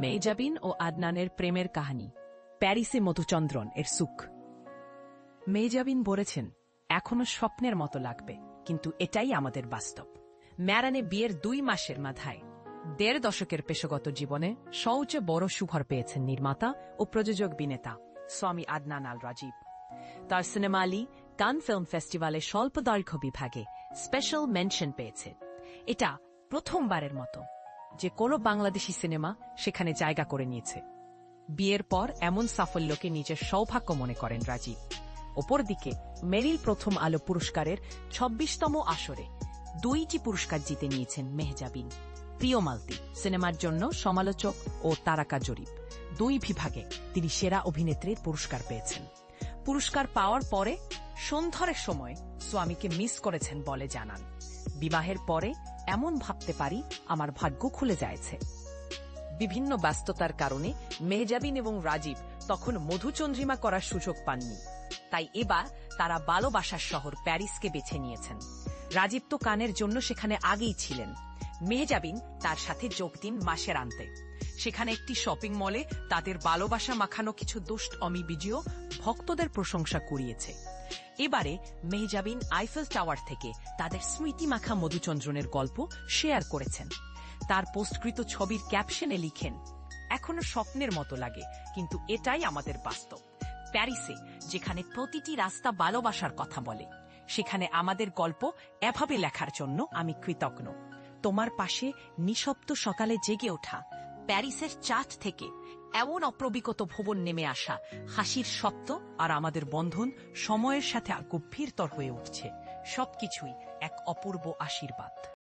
মেজাবিন ও আদনানের প্রেমের কাহিনী। প্যারিসে মধুচন্দ্রন এর সুখ। মেজাবিন বলেছেন, এখনও স্বপ্নের মতো লাগবে, কিন্তু এটাই আমাদের বাস্তব। ম্যারানে বিয়ের দুই মাসের মাথায় দেড় দশকের পেশাগত জীবনে সবচেয়ে বড় সুখর পেয়েছেন নির্মাতা ও প্রযোজক বিনেতা স্বামী আদনান আল রাজীব তার সিনেমা আলী কান ফিল্ম ফেস্টিভ্যালে স্বল্প দৈর্ঘ্য বিভাগে স্পেশাল মেনশন পেয়েছে। এটা প্রথমবারের মতো। যে কোনো বাংলাদেশি সিনেমা সেখানে জায়গা করে নিয়েছে। বিয়ের পর এমন সাফল্যকে নিজের সৌভাগ্য মনে করেন রাজীব। অপরদিকে, মেরিল প্রথম আলো পুরস্কারের ছব্বিশতম আসরে দুইটি পুরস্কার জিতে নিয়েছেন মেহজাবিন। প্রিয় মালতি, সিনেমার জন্য সমালোচক ও তারাকা জরিপ। দুই বিভাগে তিনি সেরা অভিনেত্রীর পুরস্কার পেয়েছেন। পুরস্কার পাওয়ার পরে সন্ধ্যার সময় স্বামীকে মিস করেছেন বলে জানান। বিবাহের পরে এমন ভাবতে পারি আমার ভাগ্য খুলে যায়ছে। বিভিন্ন ব্যস্ততার কারণে মেহজাবিন এবং রাজীব তখন মধুচন্দ্রিমা করার সুযোগ পাননি। তাই এবার তারা ভালোবাসার শহর প্যারিসকে বেছে নিয়েছেন। রাজীব তো কানের জন্য সেখানে আগেই ছিলেন। মেহজাবিন তার সাথে যোগ দিন মাসের আনতে। সেখানে একটি শপিং মলে তাদের ভালোবাসা মাখানো কিছু দুষ্ট অমিবিজিও ভক্তদের প্রশংসা কুড়িয়েছে। এবারে মেহজাবিন আইফেল টাওয়ার থেকে তাদের স্মৃতি মাখা মধুচন্দ্রনের গল্প শেয়ার করেছেন। তার পোস্টকৃত ছবির ক্যাপশনে লিখেন, এখনও স্বপ্নের মতো লাগে, কিন্তু এটাই আমাদের বাস্তব। প্যারিসে, যেখানে প্রতিটি রাস্তা ভালোবাসার কথা বলে, সেখানে আমাদের গল্প এভাবে লেখার জন্য আমি কৃতজ্ঞ। তোমার পাশে নিঃশব্দ সকালে জেগে ওঠা প্যারিসের চাঁদ থেকে এমন অপ্রবিকত ভবন নেমে আসা, হাসির শব্দ আর আমাদের বন্ধন সময়ের সাথে গভীরতর হয়ে উঠছে। সবকিছুই এক অপূর্ব আশীর্বাদ।